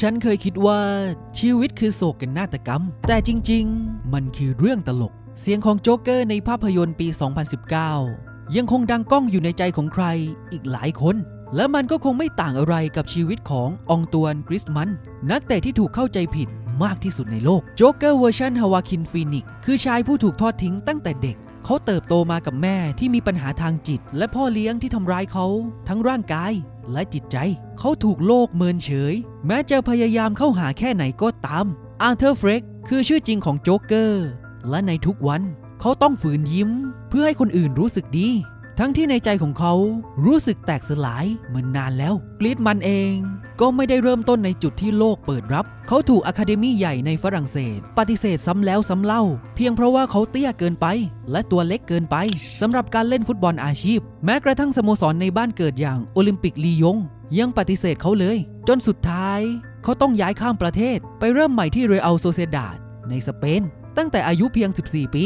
ฉันเคยคิดว่าชีวิตคือโศกนาฏกรรม แต่จริง ๆ มันคือเรื่องตลก เสียงของโจ๊กเกอร์ในภาพยนตร์ปี 2019 ยังคงดังก้องอยู่ในใจของใครอีกหลายคน และมันก็คงไม่ต่างอะไรกับชีวิตขององตวนกริสมัน นักเตะที่ถูกเข้าใจผิด มากที่สุดในโลกโจ๊กเกอร์เวอร์ชันฮาวาคินฟีนิกคือชายผู้ถูกทอดทิ้งตั้งแต่เด็ก เขาเติบโตมากับแม่ที่มีปัญหาทางจิต และพ่อเลี้ยงที่ทำร้ายเขา ทั้งร่างกายและจิตใจ เขาถูกโลกเมินเฉย แม้จะพยายามเข้าหาแค่ไหนก็ตามอาร์เธอร์เฟรกคือชื่อจริงของโจ๊กเกอร์และในทุกวัน เขาต้องฝืนยิ้ม เพื่อให้คนอื่นรู้สึกดี ทั้งที่ในใจของเขารู้สึกแตกสลายเหมือนนานแล้ว กรีดมันเองก็ไม่ได้เริ่มต้นในจุดที่โลกเปิดรับ เขาถูกอะคาเดมี่ใหญ่ในฝรั่งเศส ปฏิเสธซ้ำแล้วซ้ำเล่า เพียงเพราะว่าเขาเตี้ยเกินไป และตัวเล็กเกินไปสำหรับการเล่นฟุตบอลอาชีพ แม้กระทั่งสโมสรในบ้านเกิดอย่างโอลิมปิกลียง ยังปฏิเสธเขาเลย จนสุดท้าย เขาต้องย้ายข้ามประเทศ ไปเริ่มใหม่ที่เรอัลโซเซดาดในสเปน ตั้งแต่อายุเพียง 14 ปี